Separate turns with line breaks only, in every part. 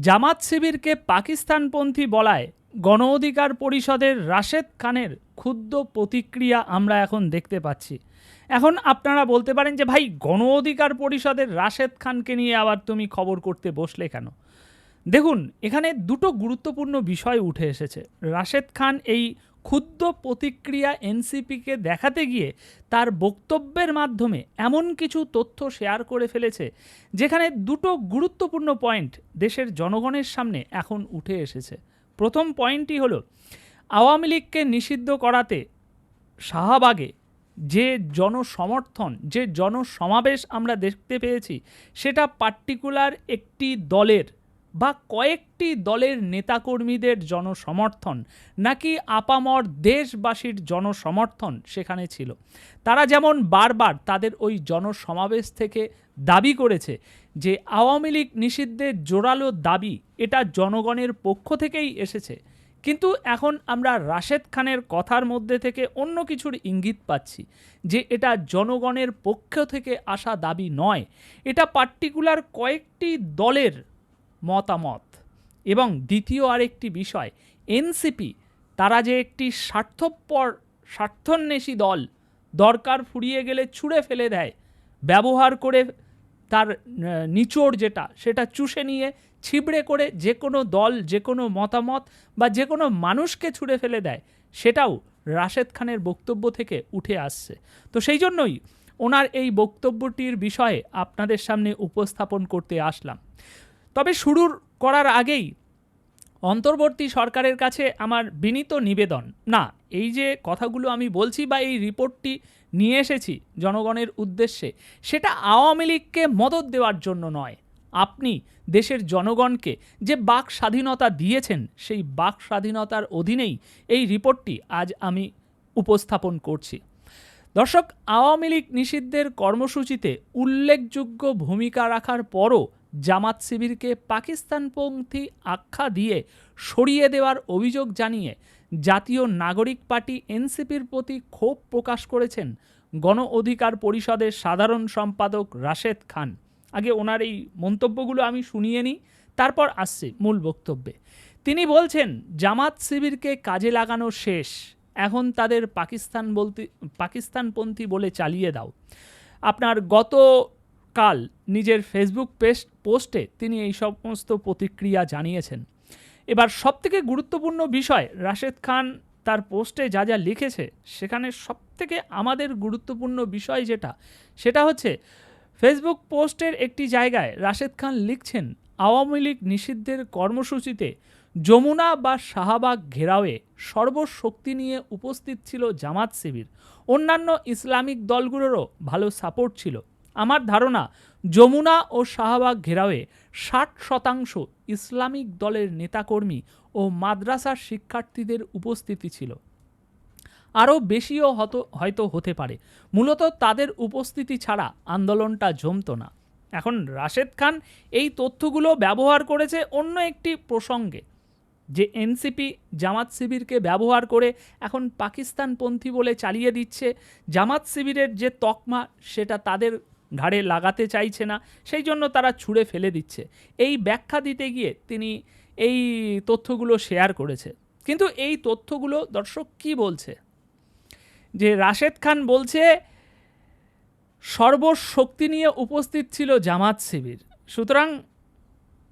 জামাত শিবিরকে পাকিস্তানপন্থী বলায় গণ অধিকার পরিষদের রাশেদ খানের ক্ষুদ্র প্রতিক্রিয়া আমরা এখন দেখতে পাচ্ছি। এখন আপনারা বলতে পারেন যে, ভাই গণ অধিকার পরিষদের রাশেদ খানকে নিয়ে আবার তুমি খবর করতে বসলে কেন? দেখুন, এখানে দুটো গুরুত্বপূর্ণ বিষয় উঠে এসেছে। রাশেদ খান এই ক্ষুদ্র প্রতিক্রিয়া এনসিপিকে দেখাতে গিয়ে তার বক্তব্যের মাধ্যমে এমন কিছু তথ্য শেয়ার করে ফেলেছে, যেখানে দুটো গুরুত্বপূর্ণ পয়েন্ট দেশের জনগণের সামনে এখন উঠে এসেছে। প্রথম পয়েন্টটি হলো, আওয়ামী লীগকে নিষিদ্ধ করাতে শাহবাগে যে জনসমর্থন, যে জনসমাবেশ আমরা দেখতে পেয়েছি, সেটা পার্টিকুলার একটি দলের বা কয়েকটি দলের নেতাকর্মীদের জনসমর্থন নাকি আপামর দেশবাসীর জনসমর্থন সেখানে ছিল? তারা যেমন বারবার তাদের ওই জনসমাবেশ থেকে দাবি করেছে যে আওয়ামী লীগ নিষিদ্ধের জোরালো দাবি এটা জনগণের পক্ষ থেকেই এসেছে, কিন্তু এখন আমরা রাশেদ খানের কথার মধ্যে থেকে অন্য কিছুর ইঙ্গিত পাচ্ছি যে এটা জনগণের পক্ষ থেকে আসা দাবি নয়। এটা পার্টিকুলার কয়েকটি দলের মতামত। এবং দ্বিতীয় আরেকটি বিষয়, এনসিপি, তারা যে একটি স্বার্থপর, স্বার্থন্বেষী দল, দরকার ফুরিয়ে গেলে ছুঁড়ে ফেলে দেয়। ব্যবহার করে তার নিচোড় যেটা, সেটা চুষে নিয়ে, ছিবড়ে করে যে কোনো দল, যে কোনো মতামত বা যে কোনো মানুষকে ছুঁড়ে ফেলে দেয়, সেটাও রাশেদ খানের বক্তব্য থেকে উঠে আসছে। তো সেই জন্যই ওনার এই বক্তব্যটির বিষয়ে আপনাদের সামনে উপস্থাপন করতে আসলাম। তবে শুরুর করার আগেই অন্তর্বর্তী সরকারের কাছে আমার বিনীত নিবেদন। না, এই যে কথাগুলো আমি বলছি বা এই রিপোর্টটি নিয়ে এসেছি জনগণের উদ্দেশ্যে, সেটা আওয়ামী লীগকে মদত দেওয়ার জন্য নয়। আপনি দেশের জনগণকে যে বাক স্বাধীনতা দিয়েছেন, সেই বাক স্বাধীনতার অধীনেই এই রিপোর্টটি আজ আমি উপস্থাপন করছি। দর্শক, আওয়ামী লীগ নিষিদ্ধের কর্মসূচিতে উল্লেখযোগ্য ভূমিকা রাখার পরও জামাত শিবিরকে পাকিস্তানপন্থী আখ্যা দিয়ে সরিয়ে দেওয়ার অভিযোগ জানিয়ে জাতীয় নাগরিক পার্টি এনসিপির প্রতি ক্ষোভ প্রকাশ করেছেন গণ অধিকার পরিষদের সাধারণ সম্পাদক রাশেদ খান। আগে ওনার এই মন্তব্যগুলো আমি শুনিয়ে নিই, তারপর আসছি মূল বক্তব্যে। তিনি বলছেন, জামাত শিবিরকে কাজে লাগানো শেষ। এখন তাদের পাকিস্তান বলতে, পাকিস্তানপন্থী বলে চালিয়ে দাও। আপনার গত কাল নিজের ফেসবুক পেস্ট পোস্টে তিনি এই সমস্ত প্রতিক্রিয়া জানিয়েছেন। এবার সবথেকে গুরুত্বপূর্ণ বিষয়, রাশেদ খান তার পোস্টে যা যা লিখেছে, সেখানে সবথেকে আমাদের গুরুত্বপূর্ণ বিষয় যেটা, সেটা হচ্ছে ফেসবুক পোস্টের একটি জায়গায় রাশেদ খান লিখছেন, আওয়ামী লীগ নিষিদ্ধের কর্মসূচিতে যমুনা বা শাহবাগ ঘেরাওয়ে সর্বশক্তি নিয়ে উপস্থিত ছিল জামাত শিবির। অন্যান্য ইসলামিক দলগুলোরও ভালো সাপোর্ট ছিল। আমার ধারণা, যমুনা ও শাহবাগ ঘেরাওয়ে ষাট শতাংশ ইসলামিক দলের নেতাকর্মী ও মাদ্রাসার শিক্ষার্থীদের উপস্থিতি ছিল। আরও বেশিও হত, হয়তো হতে পারে। মূলত তাদের উপস্থিতি ছাড়া আন্দোলনটা জমতো না। এখন রাশেদ খান এই তথ্যগুলো ব্যবহার করেছে অন্য একটি প্রসঙ্গে। যে এনসিপি জামাত শিবিরকে ব্যবহার করে এখন পাকিস্তানপন্থী বলে চালিয়ে দিচ্ছে। জামাত শিবিরের যে তকমা, সেটা তাদের ঘাড়ে লাগাতে চাইছে না, সেই জন্য তারা ছুঁড়ে ফেলে দিচ্ছে। এই ব্যাখ্যা দিতে গিয়ে তিনি এই তথ্যগুলো শেয়ার করেছে। কিন্তু এই তথ্যগুলো দর্শক কি বলছে? যে রাশেদ খান বলছে, সর্বশক্তি নিয়ে উপস্থিত ছিল জামাত শিবির। সুতরাং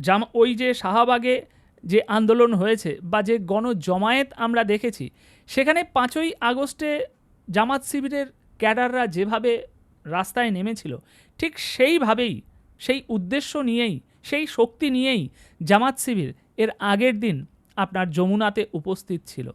জাম ওই যে শাহবাগে যে আন্দোলন হয়েছে বা যে গণজমায়েত আমরা দেখেছি, সেখানে পাঁচই আগস্টে জামাত শিবিরের ক্যাডাররা যেভাবে রাস্তায় নেমেছিল, ঠিক সেইভাবেই, সেই উদ্দেশ্য নিয়েই, সেই শক্তি নিয়েই জামাত শিবির এর আগের দিন আপনার যমুনাতে উপস্থিত ছিল।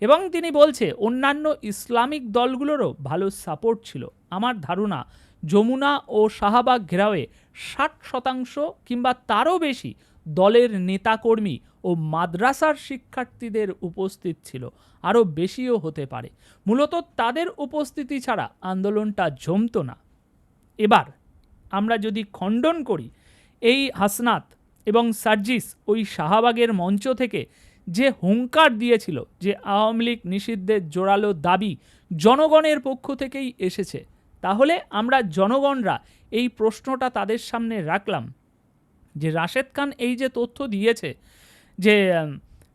এবং তিনি বলছে, অন্যান্য ইসলামিক দলগুলোরও ভালো সাপোর্ট ছিল। আমার ধারণা, যমুনা ও শাহবাগ ঘেরাওয়ে ষাট শতাংশ কিংবা তারও বেশি দলের নেতাকর্মী ও মাদ্রাসার শিক্ষার্থীদের উপস্থিত ছিল। আরও বেশিও হতে পারে। মূলত তাদের উপস্থিতি ছাড়া আন্দোলনটা জমতো না। এবার আমরা যদি খণ্ডন করি, এই হাসনাত এবং সার্জিস ওই শাহবাগের মঞ্চ থেকে যে হুঙ্কার দিয়েছিল যে আওয়ামী লীগ নিষিদ্ধের জোরালো দাবি জনগণের পক্ষ থেকেই এসেছে, তাহলে আমরা জনগণরা এই প্রশ্নটা তাদের সামনে রাখলাম যে রাশেদ খান এই যে তথ্য দিয়েছে যে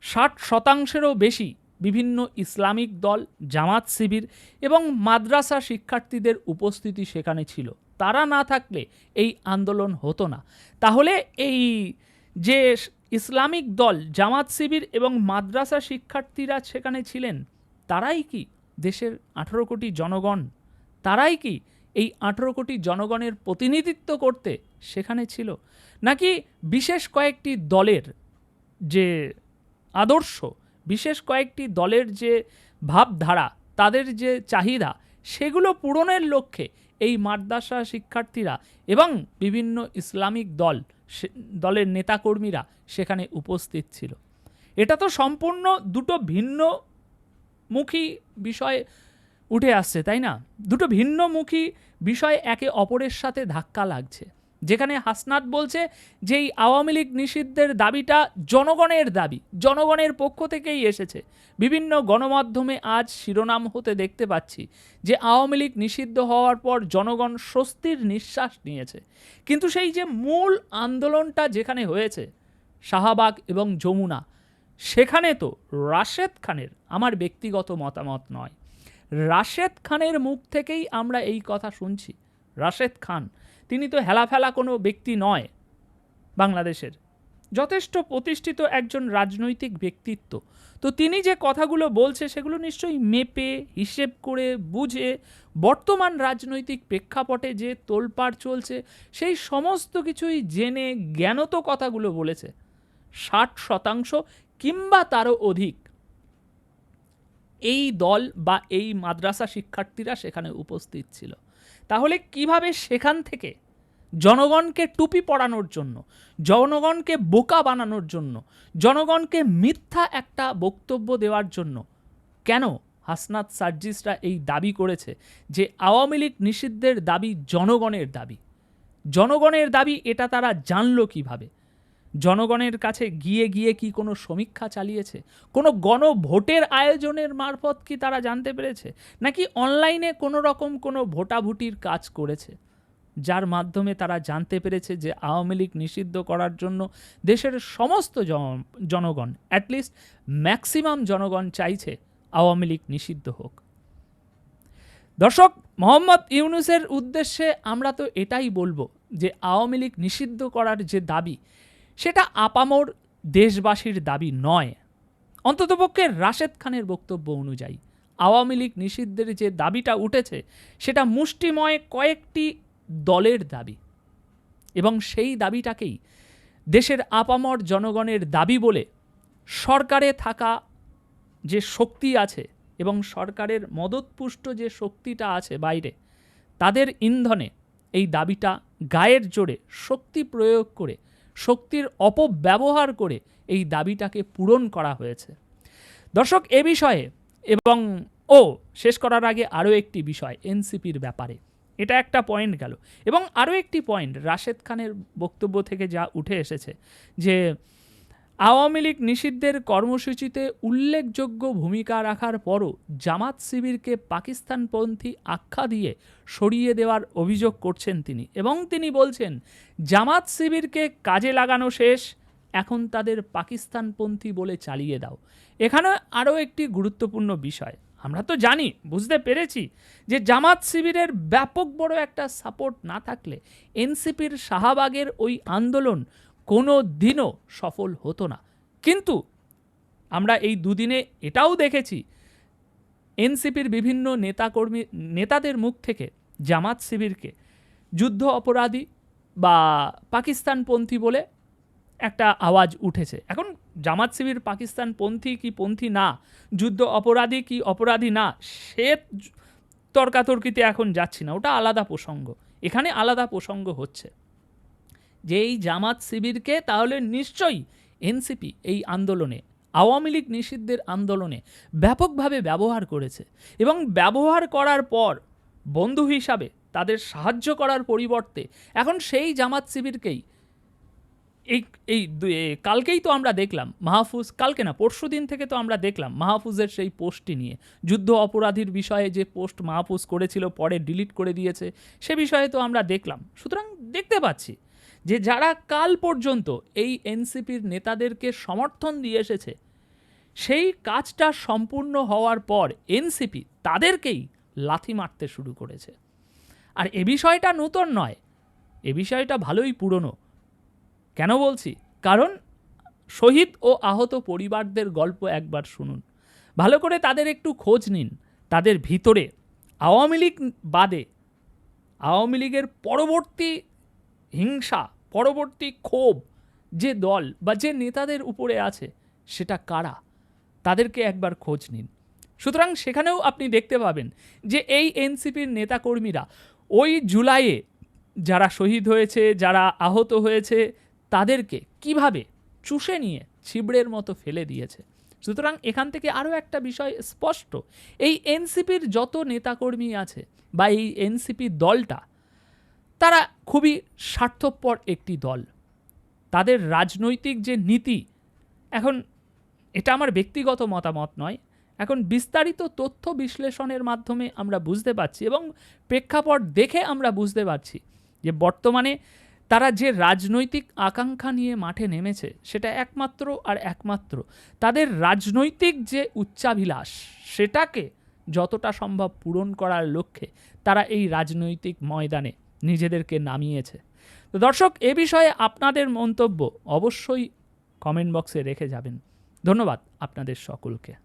ষাট শতাংশেরও বেশি বিভিন্ন ইসলামিক দল, জামাত শিবির এবং মাদ্রাসা শিক্ষার্থীদের উপস্থিতি সেখানে ছিল। তারা না থাকলে এই আন্দোলন হতো না। তাহলে এই যে, ইসলামিক দল, জামাত শিবির এবং মাদ্রাসা শিক্ষার্থীরা সেখানে ছিলেন, তারাই কি দেশের আঠেরো কোটি জনগণ? তারাই কি এই আঠেরো কোটি জনগণের প্রতিনিধিত্ব করতে সেখানে ছিল? নাকি বিশেষ কয়েকটি দলের যে আদর্শ, বিশেষ কয়েকটি দলের যে ভাবধারা, তাদের যে চাহিদা, সেগুলো পূরণের লক্ষ্যে এই মাদ্রাসা শিক্ষার্থীরা এবং বিভিন্ন ইসলামিক দল দলের নেতাকর্মীরা সেখানে উপস্থিত ছিল। এটা তো সম্পূর্ণ দুটো ভিন্ন মুখী বিষয় উঠে আসছে, তাই না? দুটো ভিন্নমুখী বিষয় একে অপরের সাথে ধাক্কা লাগছে। যেখানে হাসনাত বলছে যে এই আওয়ামী লীগ নিষিদ্ধের দাবিটা জনগণের দাবি, জনগণের পক্ষ থেকেই এসেছে। বিভিন্ন গণমাধ্যমে আজ শিরোনাম হতে দেখতে পাচ্ছি যে আওয়ামী লীগ নিষিদ্ধ হওয়ার পর জনগণ স্বস্তির নিঃশ্বাস নিয়েছে। কিন্তু সেই যে মূল আন্দোলনটা যেখানে হয়েছে, শাহবাগ এবং যমুনা, সেখানে তো রাশেদ খানের আমার ব্যক্তিগত মতামত নয়। রাশেদ খানের মুখ থেকেই আমরা এই কথা শুনছি। রাশেদ খান তিনি তো হেলাফেলা কোনো ব্যক্তি নয় বাংলাদেশের। যথেষ্ট প্রতিষ্ঠিত একজন রাজনৈতিক ব্যক্তিত্ব। তো তিনি যে কথাগুলো বলছে সেগুলো নিশ্চয়ই মেপে, হিসেব করে, বুঝে বর্তমান রাজনৈতিক প্রেক্ষাপটে যে তোলপাড় চলছে সেই সমস্ত কিছুই জেনে জ্ঞানত কথাগুলো বলেছে। ষাট শতাংশ কিংবা তারও অধিক এই দল বা এই মাদ্রাসা শিক্ষার্থীরা সেখানে উপস্থিত ছিল। তাহলে কীভাবে সেখান থেকে জনগণকে টুপি পরানোর জন্য, জনগণকে বোকা বানানোর জন্য, জনগণকে মিথ্যা একটা বক্তব্য দেওয়ার জন্য কেন হাসনাত সার্জিসরা এই দাবি করেছে যে আওয়ামী লীগ নিষিদ্ধের দাবি জনগণের দাবি? জনগণের দাবি এটা তারা জানলো কীভাবে? জনগণের কাছে গিয়ে গিয়ে কি কোনো সমীক্ষা চালিয়েছে? কোনো গণভোটের আয়োজনের মারফত কি তারা জানতে পেরেছে? নাকি অনলাইনে কোনো রকম কোনো ভোটাভুটির কাজ করেছে? যার মাধ্যমে তারা জানতে পেরেছে যে আওয়ামী লীগ নিষিদ্ধ করার জন্য দেশের সমস্ত জন- জনগণ অ্যাটলিস্ট ম্যাক্সিমাম জনগণ চাইছে আওয়ামী লীগ নিষিদ্ধ হোক। দর্শক, মোহাম্মদ ইউনুসের উদ্দেশ্যে আমরা তো এটাই বলব যে আওয়ামী লীগ নিষিদ্ধ করার যে দাবি সেটা আপামর দেশবাসীর দাবি নয়। অন্ততপক্ষে রাশেদ খানের বক্তব্য অনুযায়ী আওয়ামী লীগ নিষিদ্ধের যে দাবিটা উঠেছে, সেটা মুষ্টিময় কয়েকটি দলের দাবি। এবং সেই দাবিটাকেই দেশের আপামর জনগণের দাবি বলে সরকারে থাকা যে শক্তি আছে এবং সরকারের মদতপুষ্ট যে শক্তিটা আছে বাইরে, তাদের ইন্ধনে এই দাবিটা গায়ের জোরে শক্তি প্রয়োগ করে শক্তির অপব্যবহার করে এই দাবিটাকে পূরণ করা হয়েছে। দর্শক, এ বিষয়ে এবং, ও, শেষ করার আগে আরও একটি বিষয় এনসিপির ব্যাপারে। এটা একটা পয়েন্ট গেল। এবং আরও একটি পয়েন্ট রাশেদ খানের বক্তব্য থেকে যা উঠে এসেছে যে আওয়ামী লীগ নিষিদ্ধের কর্মসূচিতে উল্লেখযোগ্য ভূমিকা রাখার পরও জামাত শিবিরকে পাকিস্তানপন্থী আখ্যা দিয়ে সরিয়ে দেওয়ার অভিযোগ করছেন তিনি এবং তিনি বলছেন, জামাত শিবিরকে কাজে লাগানো শেষ, এখন তাদের পাকিস্তানপন্থী বলে চালিয়ে দাও। এখানে আরও একটি গুরুত্বপূর্ণ বিষয়। আমরা তো জানি, বুঝতে পেরেছি, যে জামাত শিবিরের ব্যাপক বড় একটা সাপোর্ট না থাকলে এনসিপির শাহবাগের ওই আন্দোলন কোনো দিনও সফল হতো না। কিন্তু আমরা এই দুদিনে এটাও দেখেছি, এনসিপির বিভিন্ন নেতাকর্মী, নেতাদের মুখ থেকে জামাত শিবিরকে যুদ্ধ অপরাধী বা পাকিস্তানপন্থী বলে একটা আওয়াজ উঠেছে। এখন জামাত শিবির পাকিস্তানপন্থী কি পন্থী না, যুদ্ধ অপরাধী কি অপরাধী না, সে তর্কাতর্কিতে এখন যাচ্ছি না। ওটা আলাদা প্রসঙ্গ। এখানে আলাদা প্রসঙ্গ হচ্ছে। যে এই জামাত শিবিরকে তাহলে নিশ্চয়ই এনসিপি এই আন্দোলনে, আওয়ামী লীগ নিষিদ্ধের আন্দোলনে ব্যাপকভাবে ব্যবহার করেছে এবং ব্যবহার করার পর বন্ধু হিসাবে তাদের সাহায্য করার পরিবর্তে এখন সেই জামাত শিবিরকেই এই এই কালকেই তো আমরা দেখলাম মাহফুজ, কালকে না, পরশু দিন থেকে তো আমরা দেখলাম মাহফুজের সেই পোস্টটি নিয়ে, যুদ্ধ অপরাধীর বিষয়ে যে পোস্ট মাহফুজ করেছিল, পরে ডিলিট করে দিয়েছে, সে বিষয়ে তো আমরা দেখলাম। সুতরাং দেখতে পাচ্ছি যে যারা কাল পর্যন্ত এই এনসিপির নেতাদেরকে সমর্থন দিয়ে এসেছে, সেই কাজটা সম্পূর্ণ হওয়ার পর এনসিপি তাদেরকেই লাথি মারতে শুরু করেছে। আর এ বিষয়টা নূতন নয়, এ বিষয়টা ভালোই পুরনো। কেন বলছি? কারণ শহীদ ও আহত পরিবারদের গল্প একবার শুনুন। ভালো করে তাদের একটু খোঁজ নিন। তাদের ভিতরে আওয়ামী লীগ বাদে আওয়ামী লীগের পরবর্তী হিংসা পরবর্তী ক্ষোভ যে দল বা যে নেতাদের উপরে আছে, সেটা কারা? তাদেরকে একবার খোঁজ নিন। সুতরাং সেখানেও আপনি দেখতে পাবেন যে এই এনসিপির নেতাকর্মীরা ওই জুলাইয়ে যারা শহীদ হয়েছে, যারা আহত হয়েছে, তাদেরকে কীভাবে চুষে নিয়ে ছিবড়ের মতো ফেলে দিয়েছে? সুতরাং এখান থেকে আরও একটা বিষয় স্পষ্ট। এই এনসিপির যত নেতাকর্মী আছে বা এই এনসিপি দলটা তারা খুবই স্বার্থপর একটি দল। তাদের রাজনৈতিক যে নীতি, এখন এটা আমার ব্যক্তিগত মতামত নয়। এখন বিস্তারিত তথ্য বিশ্লেষণের মাধ্যমে আমরা বুঝতে পারছি এবং প্রেক্ষাপট দেখে আমরা বুঝতে পারছি যে বর্তমানে তারা যে রাজনৈতিক আকাঙ্ক্ষা নিয়ে মাঠে নেমেছে, সেটা একমাত্র আর একমাত্র তাদের রাজনৈতিক যে উচ্চাভিলাষ, সেটাকে যতটা সম্ভব পূরণ করার লক্ষ্যে তারা এই রাজনৈতিক ময়দানে নিজেদেরকে নামিয়েছে। তো দর্শক, এ বিষয়ে আপনাদের মন্তব্য অবশ্যই কমেন্ট বক্সে রেখে যাবেন। ধন্যবাদ আপনাদের সকলকে।